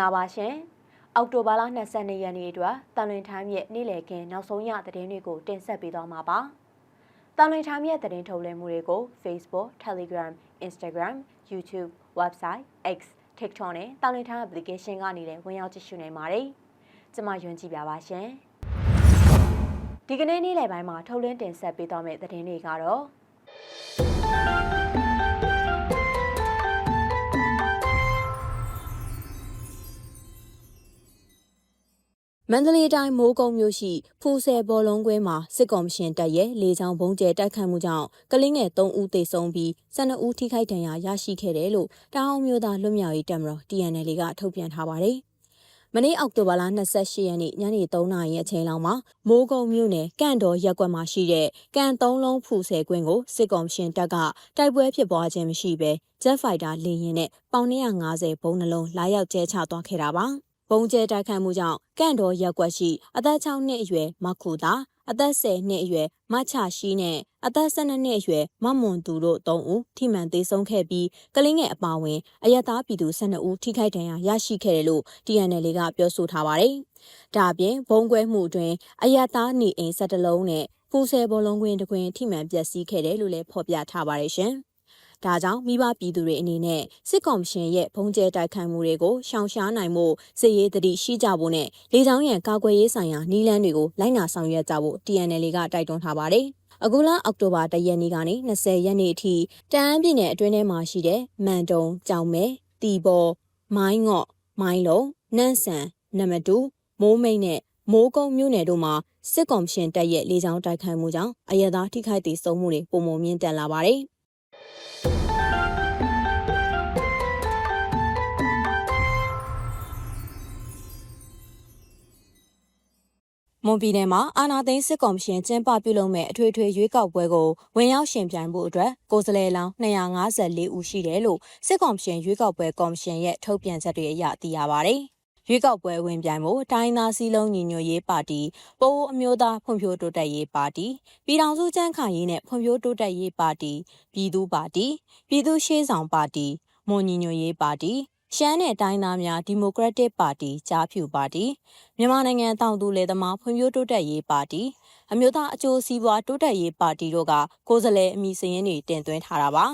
္ဂလာပါရှင်။အောက်တိုဘာလ22ရက်နေ့အတွက်တန်လွင်ထိုင်းရဲ့နေ့လည်ခင်းနောက်ဆုံးရသတင်းတွေကိုတင်ဆက်ပေးသွားမှာပါ။တန်လွင်ထိုင်းရဲ့သတင်းထုတ်လွှင့်မှုတွေကို Facebook, Telegram, Instagram, YouTube, Website, X, TikTok နဲ့တန်လွင်ထိုင်း application ကနေလည်းဝင်ရောက်ကြည့်ရှုနိုင်ပါတယ်။ကျွန်မယွန်းကြည့်ပြပါရှင်။ဒီကနေ့နေ့လည်ပိုင်းမှာထုတ်လွှင့်တင်ဆက်ပေးသွားမယ့်သတင်းတွေကတော့ မန္တလေးတိုင်းမိုးကုံမြို့ရှိဖူဆယ်ဘောလုံးကွင်းမှာစစ်ကောင်ရှင်တပ်ရဲ့လေကြောင်းဘုံကျဲတိုက်ခိုက်မှုကြောင့်ကလင်းငယ်3ဦးသေဆုံးပြီး12ဦးထိခိုက်ဒဏ်ရာရရှိခဲ့တယ်လို့တောင်မြို့သားလွတ်မြောက်ရေးတပ်မတော် TNL ကထုတ်ပြန်ထားပါတယ်။မနေ့အောက်တိုဘာလ28ရက်နေ့ညနေ3နာရီအချိန်လောက်မှာမိုးကုံမြို့နယ်ကန့်တော်ရက်ကွက်မှာရှိတဲ့ကန်သုံးလုံးဖူဆယ်ကွင်းကိုစစ်ကောင်ရှင်တပ်ကတိုက်ပွဲဖြစ်ပွားခြင်းမရှိဘဲ Jet Fighter လေယာဉ်နဲ့ပေါင်150ဘုံနှလုံးလာရောက်ကျဲချသွားခဲ့တာပါ။ ဘုံကျဲတိုက်ခိုက်မှုကြောင့်ကန့်တော်ရက်ကွက်ရှိအသက်6နှစ်အရွယ်မခုသာအသက်10နှစ်အရွယ်မချရှိနဲ့အသက်12နှစ်အရွယ်မမွန်သူတို့3ဦးထိမှန်သေးဆုံးခဲ့ပြီးကလင်းငယ်အပါဝင်အယက်သားပြည်သူ12ဦးထိခိုက်ဒဏ်ရာရရှိခဲ့တယ်လို့ TNL ကပြောဆိုထားပါတယ်။ဒါအပြင်ဘုံကွဲမှုအတွင်းအယက်သားနေအိမ်17လုံးနဲ့ဖူဆယ်ဘောလုံးကွင်းတကွင်းထိမှန်ပျက်စီးခဲ့တယ်လို့လည်းဖော်ပြထားပါတယ်ရှင်။ ဒါကြောင့်မိဘပြည်သူတွေအနေနဲ့စစ်ကော်မရှင်ရဲ့ဘုံကျဲတိုက်ခိုက်မှုတွေကိုရှောင်ရှားနိုင်မှုစစ်ရေးတတိရှိကြဖို့နဲ့လေကြောင်းရန်ကာကွယ်ရေးဆိုင်ရာနည်းလမ်းတွေကိုလိုက်နာဆောင်ရွက်ကြဖို့ TNL ကတိုက်တွန်းထားပါတယ်။အခုလအောက်တိုဘာ၁ရက်နေ့ကနေ20ရက်နေ့အထိတအန်းပြည်နယ်အတွင်းထဲမှာရှိတဲ့မန်တုံကြောင်မဲတီဘောမိုင်းငော့မိုင်းလုံးနန့်ဆန်နမတူမိုးမိတ်နဲ့မိုးကုံမြို့နယ်တို့မှာစစ်ကောင်ရှင်တပ်ရဲ့လေကြောင်းတိုက်ခိုက်မှုကြောင့်အရသာထိခိုက်ဒေဆုံးမှုတွေပုံမှန်မြင့်တက်လာပါတယ်။ မွန်ပြည်နယ်မှာအာနာသိန်းစစ်ကော်မရှင်ကျင်းပပြုလုပ်မဲ့အထွေထွေရွေးကောက်ပွဲကိုဝင်ရောက်ရှင်ပြိုင်ဖို့အတွက်ကိုယ်စားလှယ်လောင်း254ဦးရှိတယ်လို့စစ်ကော်မရှင်ရွေးကောက်ပွဲကော်မရှင်ရဲ့ထုတ်ပြန်ချက်တွေအရသိရပါဗျ။ရွေးကောက်ပွဲဝင်ပြိုင်ဖို့တိုင်းသားစည်းလုံးညီညွတ်ရေးပါတီပိုးအမျိုးသားဖွံ့ဖြိုးတိုးတက်ရေးပါတီပြည်ထောင်စုကြမ်းခိုင်ရေးနဲ့ဖွံ့ဖြိုးတိုးတက်ရေးပါတီပြည်သူ့ပါတီပြည်သူ့ရှေ့ဆောင်ပါတီမွန်ညီညွတ်ရေးပါတီ ရှမ်းနယ်တိုင်းသားများဒီမိုကရက်တစ်ပါတီကြားဖြူပါတီမြန်မာနိုင်ငံတောင်သူလယ်သမားဖွံ့ဖြိုးတိုးတက်ရေးပါတီအမျိုးသားအကျိုးစီးပွားတိုးတက်ရေးပါတီတို့ကကိုယ်စားလှယ်အမည်စရင်းတွေတင်သွင်းထားတာပါ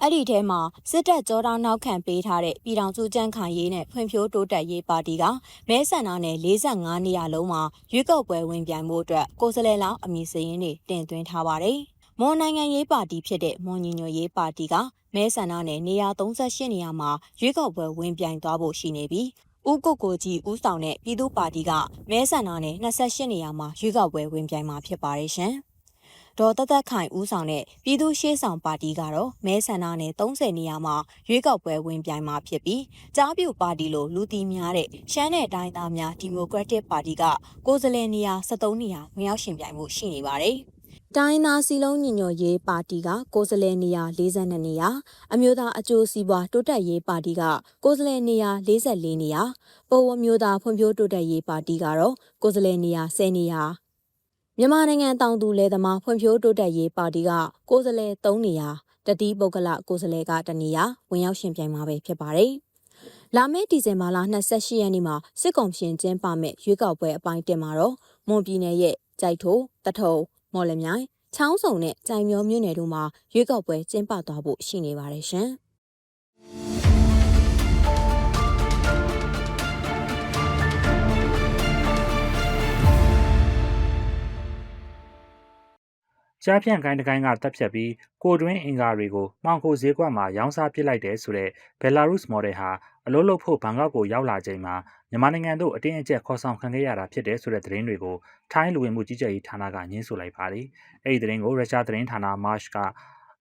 အဲ့ဒီထဲမှာစစ်တပ်ကြောတောင်းနောက်ခံပေးထားတဲ့ပြည်ထောင်စုကြံ့ခိုင်ရေးနဲ့ဖွံ့ဖြိုးတိုးတက်ရေးပါတီကမဲဆန္ဒနယ်45နေရာလုံးမှာရွေးကောက်ပွဲဝင်ပြိုင်မှုအတွက်ကိုယ်စားလှယ်လောင်းအမည်စရင်းတွေတင်သွင်းထားပါတယ်။ မွန်နိုင်ငံရေးပါတီဖြစ်တဲ့မွန်ညီညွတ်ရေးပါတီကမဲဆန္ဒနယ်နေရာ38နေရာမှာရွေးကောက်ပွဲဝင်ပြိုင်သွားဖို့ရှိနေပြီးဦးကိုကိုကြီးဦးဆောင်တဲ့ပြည်သူ့ပါတီကမဲဆန္ဒနယ်28နေရာမှာရွေးကောက်ပွဲဝင်ပြိုင်မှာဖြစ်ပါတယ်ရှင်။ဒေါ်တသက်ခိုင်ဦးဆောင်တဲ့ပြည်သူ့ရှေ့ဆောင်ပါတီကတော့မဲဆန္ဒနယ်30နေရာမှာရွေးကောက်ပွဲဝင်ပြိုင်မှာဖြစ်ပြီးကြားပြူပါတီလိုလူတီများတဲ့ရှမ်းနယ်တိုင်းသားများဒီမိုကရက်တစ်ပါတီကကိုယ်စားလှယ်နေရာ73နေရာဝင်ရောက်ရှင်ပြိုင်မှုရှိနေပါတယ်။ တိုင်းသားစီလုံးညီညွတ်ရေးပါတီကကိုယ်စားလှယ်နေရာ42နေရာအမျိုးသားအကျိုးစီးပွားတိုးတက်ရေးပါတီကကိုယ်စားလှယ်နေရာ44နေရာပိုဝမျိုးသားဖွံ့ဖြိုးတိုးတက်ရေးပါတီကတော့ကိုယ်စားလှယ်နေရာ10နေရာမြန်မာနိုင်ငံတောင်သူလယ်သမားဖွံ့ဖြိုးတိုးတက်ရေးပါတီကကိုယ်စားလှယ်3နေရာတတိပုဂ္ဂလကိုယ်စားလှယ်ကတနေရာဝင်ရောက်ရှင်ပြိုင်မှာပဲဖြစ်ပါတယ်လာမယ့်ဒီဇင်ဘာလ28ရက်နေ့မှာစစ်ကောင်ရှင်ကျင်းပမဲ့ရွေးကောက်ပွဲအပိုင်းတင်မှာတော့မွန်ပြည်နယ်ရဲ့ကြိုက်ထိုတထုံ မော်လမြိုင်ချောင်းစုံနဲ့ကြိုင်မျောမြို့နယ်တို့မှာရွေးကောက်ပွဲကျင်းပသွားဖို့ရှိနေပါတယ်ရှင်။ ကြားဖြန့်ကိုင်းတကိုင်းကတပ်ဖြတ်ပြီးကိုတွင်းအင်္ကာတွေကိုမှောင်ခိုဈေးကွက်မှာရောင်းစားပစ်လိုက်တယ်ဆိုတဲ့ဘယ်လာရုစ်မော်ဒယ်ဟာအလို့လို့ဖို့ဘန်ကောက်ကိုရောက်လာချိန်မှာမြန်မာနိုင်ငံသို့အတင်းအကျပ်ခေါ်ဆောင်ခံခဲ့ရတာဖြစ်တယ်ဆိုတဲ့သတင်းတွေကိုထိုင်းလူဝင်မှုကြီးကြပ်ရေးဌာနကညှင်းဆိုလိုက်ပါတယ်။အဲဒီသတင်းကိုရုရှားသတင်းဌာန Marsh က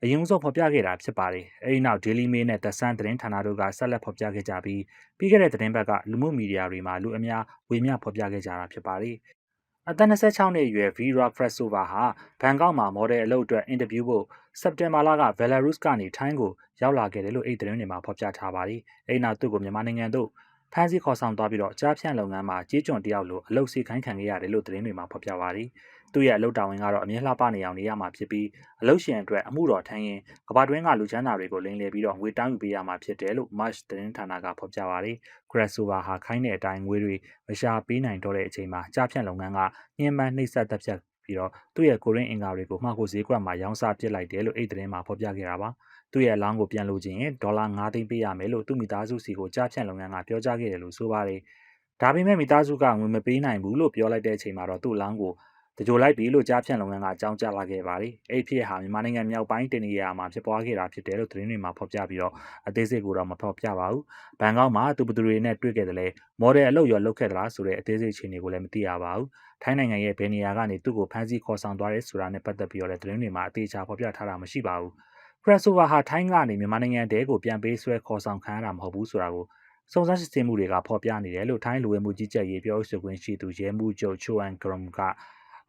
အရင်ဆုံးဖော်ပြခဲ့တာဖြစ်ပါတယ်။အဲဒီနောက် Daily Mail နဲ့ The Sun သတင်းဌာနတို့ကဆက်လက်ဖော်ပြခဲ့ကြပြီးပြီးခဲ့တဲ့သတင်းပတ်ကလူမှုမီဒီယာတွေမှာလူအများဝေမျှဖော်ပြခဲ့ကြတာဖြစ်ပါတယ်။ အသက်26နှစ်အရွယ် Vera Fresova ဟာဘန်ကောက်မှာမော်ဒယ်အလုပ်အတွက်အင်တာဗျူးဖို့စက်တင်ဘာလက Belarus ကနေထိုင်းကိုရောက်လာခဲ့တယ်လို့အဲ့ဒီသတင်းတွေမှာဖော်ပြထားပါတယ်။အဲဒီနောက်သူ့ကိုမြန်မာနိုင်ငံသို့ဖမ်းဆီးခေါ်ဆောင်သွားပြီးတော့ကြားဖြန့်လုပ်ငန်းမှာကြေးကျွန်တယောက်လိုအလုပ်စီခိုင်းခံခဲ့ရတယ်လို့သတင်းတွေမှာဖော်ပြပါတယ်။ သူ့ရဲ့အလုပ်တာဝန်ကတော့အမြဲလှပနေအောင်နေရမှာဖြစ်ပြီးအလုပ်ရှင်အတွက်အမှုတော်ထမ်းရင်ကမ္ဘာတွင်းကလူချမ်းသာတွေကိုလိမ်လည်ပြီးတော့ငွေတောင်းယူပေးရမှာဖြစ်တယ်လို့ March သတင်းဌာနကဖော်ပြပါတယ်။ Crossover ဟာခိုင်းတဲ့အတိုင်းငွေတွေမရှာပေးနိုင်တော့တဲ့အချိန်မှာကြားဖြန့်လုပ်ငန်းကညှဉ်းပန်းနှိပ်စက်တပ်ဖြတ်ပြီးတော့သူ့ရဲ့ကိုရင်းအင်္ကာတွေကိုမှောက်ကိုဈေးကွက်မှာရောင်းစားပစ်လိုက်တယ်လို့အဲ့ဒီသတင်းမှာဖော်ပြခဲ့တာပါ။သူ့ရဲ့အလောင်းကိုပြန်လိုချင်ရင်ဒေါ်လာ9သိန်းပေးရမယ်လို့သူ့မိသားစုစီကိုကြားဖြန့်လုပ်ငန်းကပြောကြားခဲ့တယ်လို့ဆိုပါတယ်။ဒါပေမဲ့မိသားစုကငွေမပေးနိုင်ဘူးလို့ပြောလိုက်တဲ့အချိန်မှာတော့သူ့အလောင်းကို တကြိုလိုက်ပြီလို့ကြားဖြန့်လုပ်ငန်းကအကြောင်းကြားလာခဲ့ပါတယ်။အဲ့ဖြစ်ဟာမြန်မာနိုင်ငံမြောက်ပိုင်းတနေရာမှာဖြစ်ပွားခဲ့တာဖြစ်တယ်လို့သတင်းတွေမှာဖော်ပြပြီးတော့အသေးစိတ်ကိုတော့မဖော်ပြပါဘူး။ဘန်ကောက်မှာသူဘသူတွေနဲ့တွေ့ခဲ့တယ်လေမော်ဒယ်အလုပ်ရောလုပ်ခဲ့သလားဆိုတဲ့အသေးစိတ်အခြေအနေကိုလည်းမသိရပါဘူး။ထိုင်းနိုင်ငံရဲ့ဘယ်နေရာကနေသူ့ကိုဖမ်းဆီးခေါ်ဆောင်သွားတယ်ဆိုတာနဲ့ပတ်သက်ပြီးတော့လည်းသတင်းတွေမှာအသေးချာဖော်ပြထားတာမရှိပါဘူး။ Crossover ဟာထိုင်းကနေမြန်မာနိုင်ငံတဲကိုပြန်ပေးဆွဲခေါ်ဆောင်ခံရတာမဟုတ်ဘူးဆိုတာကိုစုံစမ်းစစ်ဆေးမှုတွေကဖော်ပြနေတယ်လို့ထိုင်းလူဝင်မှုကြီးကြပ်ရေးပြောရေးဆိုခွင့်ရှိသူရဲမှုချုပ်ချိုအန်ဂရမ်က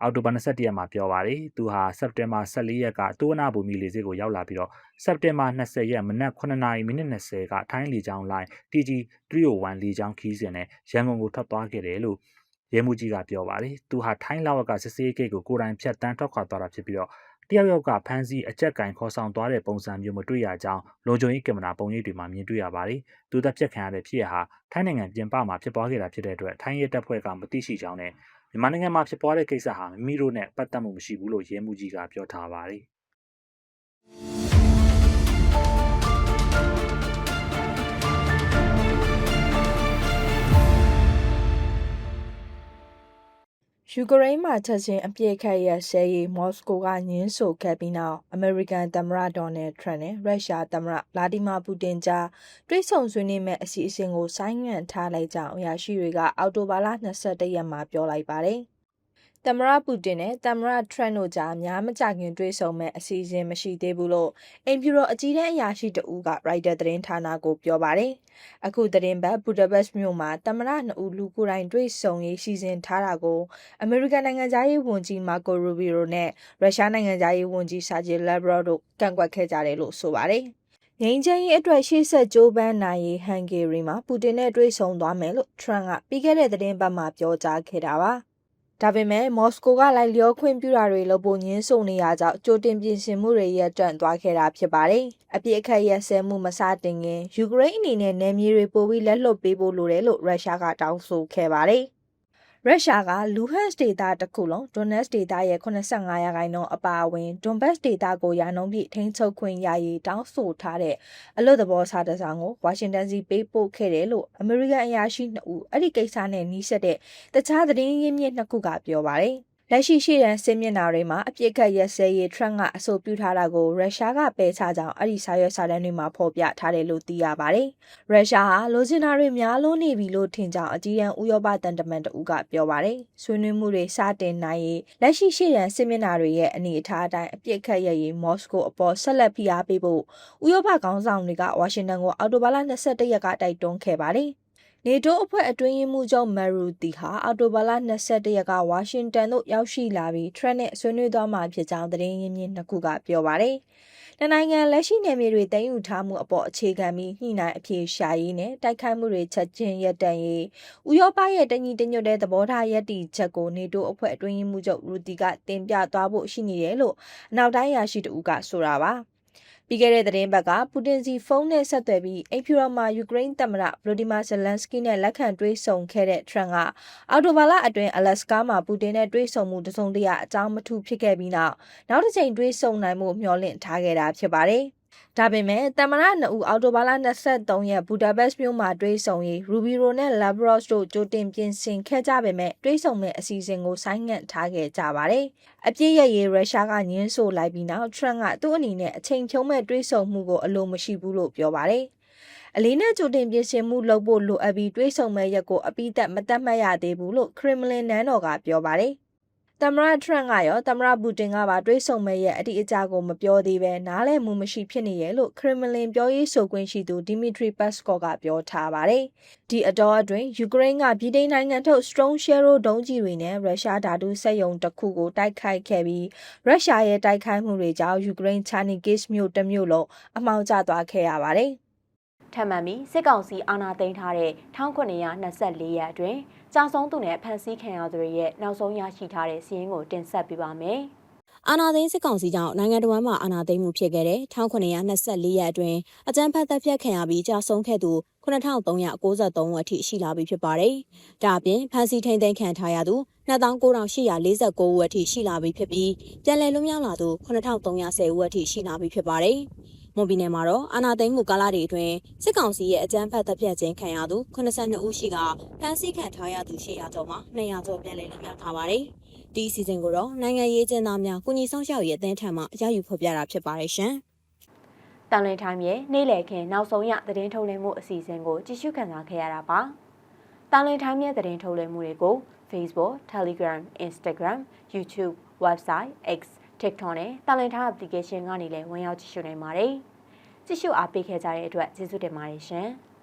အောက်တိုဘာ21ရက်မှာပြောပါတယ်။သူဟာစက်တင်ဘာ14ရက်ကတိုးနာဘူမီလေဆိပ်ကိုရောက်လာပြီးတော့စက်တင်ဘာ20ရက်မနက်9:20မိနစ်20ကထိုင်းလေကြောင်းလိုင်း TG 301လေကြောင်းခီးစဉ်နဲ့ရန်ကုန်ကိုထွက်သွားခဲ့တယ်လို့ရဲမှုကြီးကပြောပါတယ်။သူဟာထိုင်းလာဝကစစ်စေးဂိတ်ကိုကိုယ်တိုင်ဖြတ်တန်းထွက်ခွာသွားတာဖြစ်ပြီးတော့တယောက်ယောက်ကဖမ်းဆီးအကြက်ကင်ခေါ်ဆောင်သွားတဲ့ပုံစံမျိုးမတွေ့ရကြောင်းလုံခြုံရေးကင်မရာပုံရိပ်တွေမှာမြင်တွေ့ရပါတယ်။သူတပ်ဖြတ်ခံရတဲ့ဖြစ်ရဟာထိုင်းနိုင်ငံပြင်ပမှာဖြစ်ပွားခဲ့တာဖြစ်တဲ့အတွက်ထိုင်းရဲတပ်ဖွဲ့ကမသိရှိကြောင်းနဲ့ မြန်မာနိုင်ငံမှာဖြစ်ပွားတဲ့ကိစ္စဟာမိမိတို့နဲ့ပတ်သက်မှုမရှိဘူးလို့ရဲမှုကြီးကပြောထားပါတယ်။ ယူကရိန်းမှာချက်ချင်းအပြစ်ခတ်ရရှဲရေးမော်စကိုကညင်းဆိုခဲ့ပြီးနောက်အမေရိကန်သမ္မတဒေါ်နယ်ထရန့်နဲ့ရုရှားသမ္မတဗလာဒီမာပူတင်ကြားတွိတ်ဆုံဆွေးနွေးမဲ့အစီအစဉ်ကိုဆိုင်းငံ့ထားလိုက်ကြောင်းအရာရှိတွေကအော်တိုဘာလ22ရက်မှာပြောလိုက်ပါတယ်။ သမ္မတပူတင်နဲ့သမ္မတထရန့်တို့ကြားများမကြခင်တွေ့ဆုံမဲ့အစီအစဉ်မရှိသေးဘူးလို့အိမ်ဖြူတော်အကြီးတန်းအရာရှိတဦးကရိုက်တာသတင်းဌာနကိုပြောပါတယ်။အခုသတင်းပတ်ဘူဒါဘက်မြို့မှာသမ္မတနှစ်ဦးလူကိုယ်တိုင်တွေ့ဆုံရေးစီစဉ်ထားတာကိုအမေရိကန်နိုင်ငံသားရေးဝန်ကြီးမာကိုရူဘီရိုနဲ့ရုရှားနိုင်ငံသားရေးဝန်ကြီးဆာဂျီလက်ဘရော့တို့ကန့်ကွက်ခဲ့ကြတယ်လို့ဆိုပါတယ်။ငိမ့်ချင်းရေးအတွက်ရှေ့ဆက်ကြိုးပမ်းနိုင်ရေးဟန်ဂေရီမှာပူတင်နဲ့တွေ့ဆုံသွားမယ်လို့ထရန့်ကပြီးခဲ့တဲ့သတင်းပတ်မှာပြောကြားခဲ့တာပါ။ ဒါပေမဲ့မော်စကိုကလိုက်လျောခွင့်ပြုတာတွေလုပ်ဖို့ညှင်းဆိုနေရကြောင်းကြိုတင်ပြင်ဆင်မှုတွေရပ်တန့်သွားခဲ့တာဖြစ်ပါတယ်။အပြစ်အခက်ရက်စဲမှုမစတင်ခင်ယူကရိန်းအနေနဲ့နယ်မြေတွေပိုပြီးလက်လွတ်ပေးဖို့လိုတယ်လို့ရုရှားကတောင်းဆိုခဲ့ပါတယ်။ ရုရှားကလူဟန်စ်ဒေသတစ်ခုလုံးဒွန်နက်စ်ဒေသရဲ့85ရာခိုင်နှုန်းအပါအဝင်ဒွန်ဘတ်စ်ဒေသကိုရာနှုန်းပြည့်ထိန်းချုပ်ခွင့်ရရေးတောင်းဆိုထားတဲ့အလို့သဘောစာတစောင်ကိုဝါရှင်တန်စီပေးပို့ခဲ့တယ်လို့အမေရိကန်အရာရှိ2ဦးအဲ့ဒီကိစ္စနဲ့နှီးစပ်တဲ့တခြားသတင်းရင်းမြစ်နှစ်ခုကပြောပါတယ်။ လက်ရှိရှိတဲ့စစ်မျက်နှာတွေမှာအပြစ်ခတ်ရက်စဲရေးထရန့်ကအဆိုပြုထားတာကိုရုရှားကပယ်ချကြောင်းအဲ့ဒီစာရွက်စာတမ်းတွေမှာဖော်ပြထားတယ်လို့သိရပါတယ်။ရုရှားဟာလိုချင်တာတွေများလို့နေပြီလို့ထင်ကြောင်းအကြီးအကျယ်ဥရောပတန်တမန်တဦးကပြောပါတယ်။ဆွေးနွေးမှုတွေစတင်နိုင်ရေးလက်ရှိရှိတဲ့စစ်မျက်နှာတွေရဲ့အနေအထားအတိုင်းအပြစ်ခတ်ရရေးမော်စကိုအပေါ်ဆက်လက်ဖိအားပေးဖို့ဥရောပခေါင်းဆောင်တွေကဝါရှင်တန်ကိုအော်တိုဘာလ22ရက်ကတိုက်တွန်းခဲ့ပါတယ်။ နေတိုးအဖွဲ့အတွင်းရေးမှူးချုပ်မရူတီဟာအော်တိုဘာလ22ရက်ကဝါရှင်တန်သို့ရောက်ရှိလာပြီးထရက်နဲ့ဆွေးနွေးသွားမှာဖြစ်ကြောင်းသတင်းရင်းမြစ်နှစ်ခုကပြောပါတယ်။နှစ်နိုင်ငံလက်ရှိနယ်မြေတွေတည်ယူထားမှုအပေါ်အခြေခံပြီးညှိနှိုင်းအပြေရှာရေးနဲ့တိုက်ခိုက်မှုတွေချက်ချင်းရပ်တန့်ရေးဥရောပရဲ့တညီတညွတ်တဲ့သဘောထားရည်တည်ချက်ကိုနေတိုးအဖွဲ့အတွင်းရေးမှူးချုပ်ရူတီကတင်ပြသွားဖို့ရှိနေတယ်လို့အနောက်တိုင်းရရှိတူကဆိုတာပါ။ ပြီးခဲ့တဲ့သတင်းပတ်ကပူတင်စီဖုန်းနဲ့ဆက်သွယ်ပြီးအိမ်ဖြူတော်မှာယူကရိန်းသမ္မတဗလိုဒီမာဇလန်စကီနဲ့လက်ခံတွေ့ဆုံခဲ့တဲ့ထရန့်ကအော်တိုဘာလအတွင်းအလက်စကာမှာပူတင်နဲ့တွေ့ဆုံမှုတစုံတရာအကြောင်းမထူဖြစ်ခဲ့ပြီးနောက်နောက်တစ်ချိန်တွေ့ဆုံနိုင်မှုမျှော်လင့်ထားခဲ့တာဖြစ်ပါတယ်။ ဒါပေမဲ့တမရနှစ်ဦးအော်တိုဘာလ23ရက်ဘူဒါပက်စ်မြို့မှာတွေ့ဆုံရေးရူဘီရိုနဲ့လာဘရော့စ်တို့ကြိုတင်ပြင်ဆင်ခဲ့ကြပေမဲ့တွေ့ဆုံမဲ့အစီအစဉ်ကိုဆိုင်းငံ့ထားခဲ့ကြပါတယ်။အပြည့်ရရေးရုရှားကညှင်းဆိုလိုက်ပြီးနောက်ထရန့်ကသူ့အနေနဲ့အချိန်ဖြုံးမဲ့တွေ့ဆုံမှုကိုအလိုမရှိဘူးလို့ပြောပါတယ်။အလေးနဲ့ကြိုတင်ပြင်ဆင်မှုလုပ်ဖို့လိုအပ်ပြီးတွေးဆုံမဲ့ရက်ကိုအပိသက်မတတ်မှတ်ရသေးဘူးလို့ခရမလင်နန်းတော်ကပြောပါတယ် သမ္မတထရန့်ကရောသမ္မတပူတင်ကပါတွေးဆုံမဲ့ရဲ့အတိအကျကိုမပြောသေးပဲနားလည်မှုမရှိဖြစ်နေရဲ့လို့ခရမလင်ပြောရေးဆိုခွင့်ရှိသူဒီမီထရီပတ်စကော့ကပြောထားပါတယ်။ဒီအတော်အတွင်းယူကရိန်းကပြည်ထောင်နိုင်ငံထုတ် Strong Shadow ဒုံးကျည်တွေနဲ့ရုရှားဓာတုစက်ရုံတစ်ခုကိုတိုက်ခိုက်ခဲ့ပြီးရုရှားရဲ့တိုက်ခိုက်မှုတွေကြောင့်ယူကရိန်းချာနီဂစ်မြို့တစ်မြို့လုံးအမှောင်ကျသွားခဲ့ရပါတယ်။ထပ်မံပြီးစစ်ကောင်စီအာဏာသိမ်းထားတဲ့1924ရက်အတွင်း ကြာဆုံးသူနဲ့ဖမ်းဆီးခံရသူတွေရဲ့နောက်ဆုံးရရှိထားတဲ့စီးရင်ကိုတင်ဆက်ပေးပါမယ်။အာနာသိန်းစစ်ကောင်စီကြောင့်နိုင်ငံတော်မှာအာနာသိန်းမှုဖြစ်ခဲ့တဲ့1924ရက်အတွင်းအကြမ်းဖက်တပ်ဖြတ်ခံရပြီးကြာဆုံးခဲ့သူ9393ဦးအထိရှိလာပြီဖြစ်ပါတယ်။ဒါအပြင်ဖမ်းဆီးထိန်သိမ်းခံထားရသူ29,849ဦးအထိရှိလာပြီဖြစ်ပြီးပြန်လည်လွတ်မြောက်လာသူ9310ဦးအထိရှိလာပြီဖြစ်ပါတယ်။ မွန်ပြည်နယ်မှာတော့အာနာသိန်းမှုကာလတွေအတွင်းစစ်ကောင်စီရဲ့အကြမ်းဖက်တပ်ဖြတ်ခြင်းခံရသူ82ဦးရှိကဖမ်းဆီးခံထားရသူ800ကျော်မှာ200ကျော်ပြန်လည်လွတ်မြောက်ထားပါတယ်။ဒီအစီအစဉ်ကိုတော့နိုင်ငံရေးကျင်းသားများကုညီဆောင်ရှောက်ရေးအသင်းထံမှအရယူဖော်ပြတာဖြစ်ပါတယ်ရှင်။တန်လွင်ထိုင်းရဲ့နေ့လည်ခင်းနောက်ဆုံးရသတင်းထုတ်လွှင့်မှုအစီအစဉ်ကိုကြည့်ရှုခံစားခဲ့ရတာပါ။တန်လွင်ထိုင်းရဲ့သတင်းထုတ်လွှင့်မှုတွေကို Facebook, Telegram, Instagram, YouTube, Website, X, TikTok နဲ့တန်လွင်ထိုင်း application ကနေလည်းဝင်ရောက်ကြည့်ရှုနိုင်ပါတယ်။ကြည့်ရှုအားပေးခဲ့ကြတဲ့အတွက်ကျေးဇူးတင်ပါတယ်ရှင်။